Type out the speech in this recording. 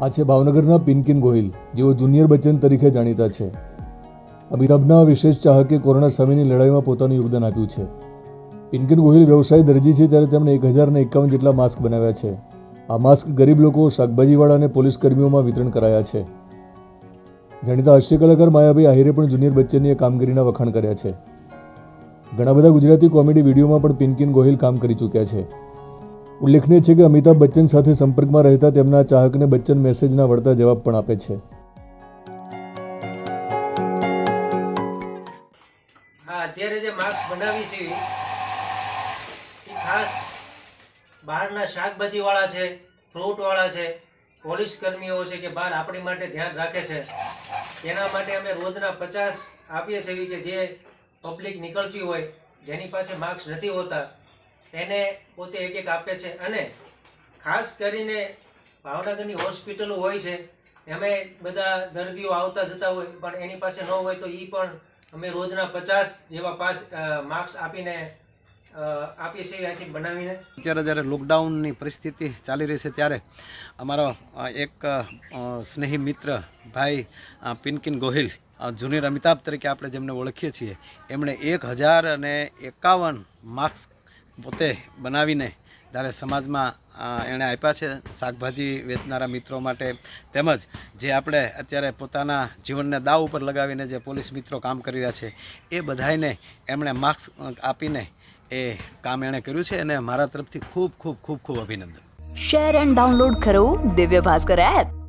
આ છે ભાવનગરના પિનકિન ગોહિલ, જેઓ જુનિયર બચ્ચન તરીકે જાણીતા છે. અમિતાભના વિશેષ ચાહકે કોરોના સામેની લડાઈમાં પોતાનું યોગદાન આપ્યું છે. પિનકિન ગોહિલ વ્યવસાય દરજી છે ત્યારે તેમણે એક હજારને એકાવન જેટલા માસ્ક બનાવ્યા છે. આ માસ્ક ગરીબ લોકો, શાકભાજીવાળા અને પોલીસ કર્મીઓમાં વિતરણ કરાયા છે. જાણીતા હાસ્ય કલાકાર માયાભાઈ આહિરે પણ જુનિયર બચ્ચનની કામગીરીના વખાણ કર્યા છે. ઘણા બધા ગુજરાતી કોમેડી વિડીયોમાં પણ પિનકિન ગોહિલ કામ કરી ચૂક્યા છે. ઉલ્લેખનીય છે કે અમિતાભ બચ્ચન સાથે સંપર્કમાં રહેતા તેમના ચાહકને બચ્ચન મેસેજના વળતા જવાબ પણ આપે છે. હા, અત્યારે જે માસ્ક બનાવી છે, એ ખાસ બહારના શાકભાજીવાળા છે, ફ્રૂટવાળા છે પોલીસ કર્મીઓ છે કે બહાર આપણી માટે ધ્યાન રાખે છે. તેના માટે અમે રોજના પચાસ આપીએ છીએ કે જે પબ્લિક નીકળતી હોય, જેની પાસે માસ્ક નથી હોતા એને પોતે એક એક આપે છે અને ખાસ કરીને ભાવનગરની હોસ્પિટલો હોય છે અમે બધા દર્દીઓ આવતા જતા હોય, પણ એની પાસે ન હોય તો એ પણ અમે રોજના પચાસ જેવા પાસ માર્ક્સ આપીને આપીએ છીએ અહીંથી બનાવીને. અત્યારે જ્યારે લોકડાઉનની પરિસ્થિતિ ચાલી રહી છે ત્યારે અમારો એક સ્નેહી મિત્ર ભાઈ પિનકિન ગોહિલ જુનિયર અમિતાભ તરીકે આપણે જેમને ઓળખીએ છીએ, એમણે એક હજાર અને એકાવન માર્ક્સ પોતે બનાવીને ત્યારે સમાજમાં એણે આપ્યા છે શાકભાજી વેચનારા મિત્રો માટે તેમજ જે આપણે અત્યારે પોતાના જીવનને દાવ ઉપર લગાવીને જે પોલીસ મિત્રો કામ કરી રહ્યા છે, એ બધાને એમણે માર્ક્સ આપીને એ કામ એણે કર્યું છે અને મારા તરફથી ખૂબ ખૂબ ખૂબ ખૂબ અભિનંદન. શેર એન્ડ ડાઉનલોડ કરો દિવ્ય ભાસ્કર એપ